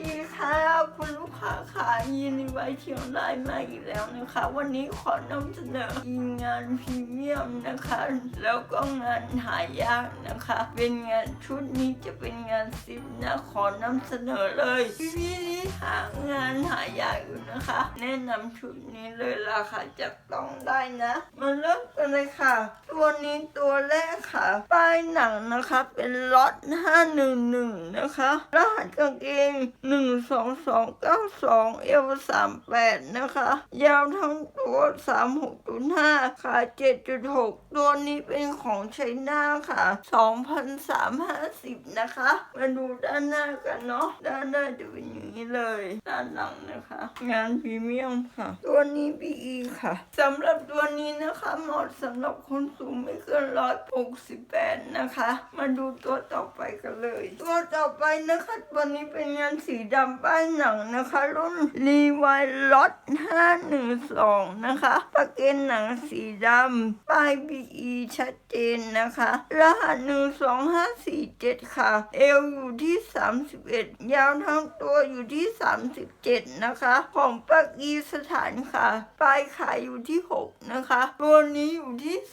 ดีค่ะคุณลูกค้าค่ะยินดีไว้เชียงรายมาอีกแล้วนะคะ วันนี้ขอนำเสนองานพรีเมียมนะคะ แล้วก็งานหายากนะคะ เป็นงานชุดนี้จะเป็นงานซิปนะขอนำเสนอเลยพี่พี่ๆที่หางานหายากอยู่นะคะ แนะนำชุดนี้เลยราคาจับต้องได้นะมาเริ่มกันเลยค่ะ ตัวนี้ตัวแรก หนังนะคะ เป็นล็อต511 นะคะ รหัสกางเกง 12292เอว38 นะคะ ยาวทั้งตัว 36.5 ขา 7.6 ตัวนี้เป็นของไชน่าค่ะ 2,350 นะคะ มาดูด้านหน้ากันเนาะ ด้านหน้าจะเป็นอย่างนี้เลย ด้านหลังนะคะ งานพรีเมียมค่ะ ตัวนี้ PE ค่ะ สำหรับตัวนี้นะคะ เหมาะสำหรับคนสูงไม่เกิน 168นะคะ มาดูตัวต่อไปกันเลย ตัวต่อไปนะคะตัวนี้เป็นงานสีดำป้ายหนังนะคะ รุ่น Levi Lot 512 นะคะปากเกนหนังสีดำป้าย BE ชัดเจนนะคะ รหัส 12547 ค่ะ เอวอยู่ที่ 31 ยาวทั้งตัวอยู่ที่ 37 นะคะ ของปักอีสถานค่ะ ปลายขายอยู่ที่ 6 นะคะ ตัวนี้อยู่ที่ 2,250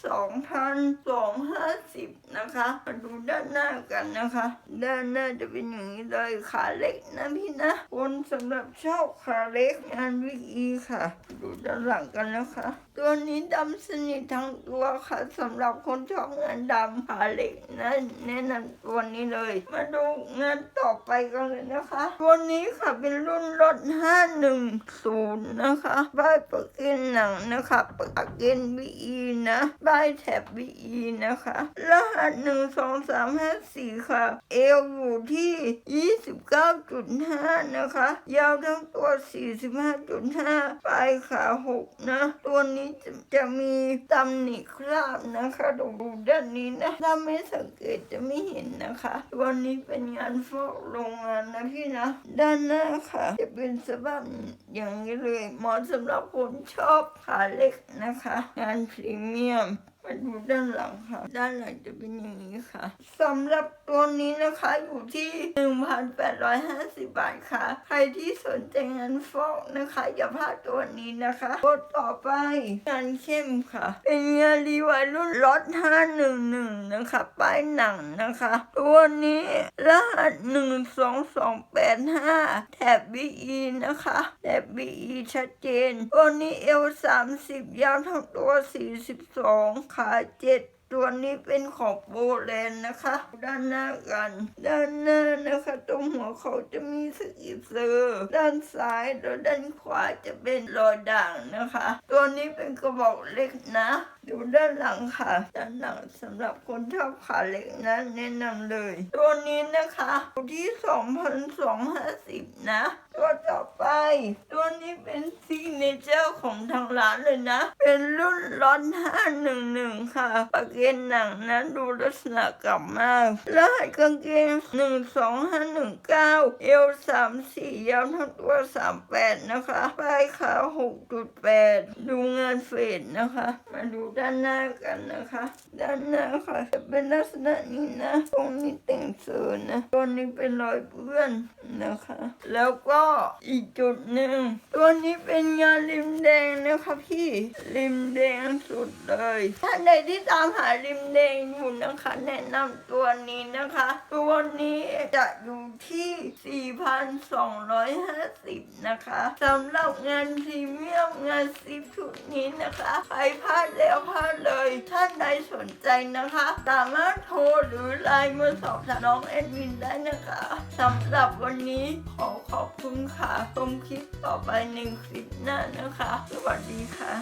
นะคะ มาดูด้านหน้ากันนะคะ ด้านหน้าจะเป็นอย่างนี้เลยขาเล็กนะพี่นะ คนสำหรับชอบขาเล็กงานวิกีค่ะ ดูด้านหลังกันนะคะตัวนี้ดำสนิททั้งตัวค่ะสำหรับคนชอบงานดำขาเล็กนะแนะนำตัวนี้เลย มาดูงานต่อไปกันเลยนะคะ ตัวนี้ค่ะเป็นรุ่นรถ 510 นะคะใบประเกนหนังนะคะประเกนบีนะใบแถบบีนะคะ รหัส 12354 ค่ะ เอวอยู่ที่ 29.5 นะคะ ยาวทั้งตัว 45.5 ปลายขา 6 นะ ตัวนี้จะจะมีตำหนิคราบนะคะดูดูด้านนี้นะถ้าไม่สังเกตจะไม่เห็นนะคะ วันนี้เป็นงานฟอกโรงงานนะพี่นะ ด้านหน้าค่ะ จะเป็นสภาพอย่างนี้เลยเหมาะสำหรับคนชอบขาเล็กนะคะ งานพรีเมียม มาดูด้านหลังค่ะ ด้านหลังจะเป็นอย่างนี้ค่ะสำหรับตัวนี้นะคะอยู่ที่ 1,850 บาทค่ะ ใครที่สนใจงานฟอกนะคะ อย่าพลาดตัวนี้นะคะกดต่อไปงานเข้มค่ะ เป็นงานรีวายรุ่นล็อต511 นะคะ ป้ายหนังนะคะ ตัวนี้รหัส 12285 แถบ BE นะคะแถบ BE ชัดเจน ตัวนี้เอว30 ยาวทั้งตัว 42ขาเจ็ดตัวนี้เป็นของโบแลนด์นะคะ ด้านหน้ากัน ด้านหน้านะคะตรงหัวเขาจะมีสกิปเซอร์ด้านซ้ายแล้วด้านขวาจะเป็นรอยด่างนะคะ ตัวนี้เป็นกระบอกเล็กนะดูด้านหลังค่ะด้านหลังสำหรับคนชอบขาเล็กนะแนะนำเลย ตัวนี้นะคะอยู่ที่ 2,250 นะ ตัวต่อไปตัวนี้เป็นซิก เนเจอร์ของทางร้านเลยนะ เป็นรุ่นร้อนห้าหนึ่งหนึ่งค่ะปากเกนหนังนั้นดูลักษณะกลับมากรหัสกางเกงหนึ่งสองห้าหนึ่งเก้าเอวสามสี่ยาวทั้งตัวสามแปดนะคะ 6.8 ดูงานเฟดนะคะ มาดูด้านหน้ากันนะคะ ด้านหน้าค่ะ จะเป็นลักษณะนี้นะตรงนี้แต่งเสือนะตัวนี้เป็นรอยเปื้อนนะคะ แล้วก็อีกจุดหนึ่งตัวนี้เป็นงานริมแดงนะคะพี่ริมแดงสุดเลยถ้าใดที่ตามหาริมแดงอยู่นะคะ แนะนำตัวนี้นะคะ ตัวนี้ จะอยู่ที่ 4,250 นะคะสำหรับงานพรีเมียมงานซิปชุดนี้นะคะ ใครพลาดแล้วพลาดเลย ท่านใดสนใจนะคะ สามารถโทรหรือไลน์มาสอบถามน้องแอดมินได้นะคะสำหรับวันนี้ขอขอบคุณค่ะชมคลิปต่อไปในคลิปหน้านะคะ สวัสดีค่ะ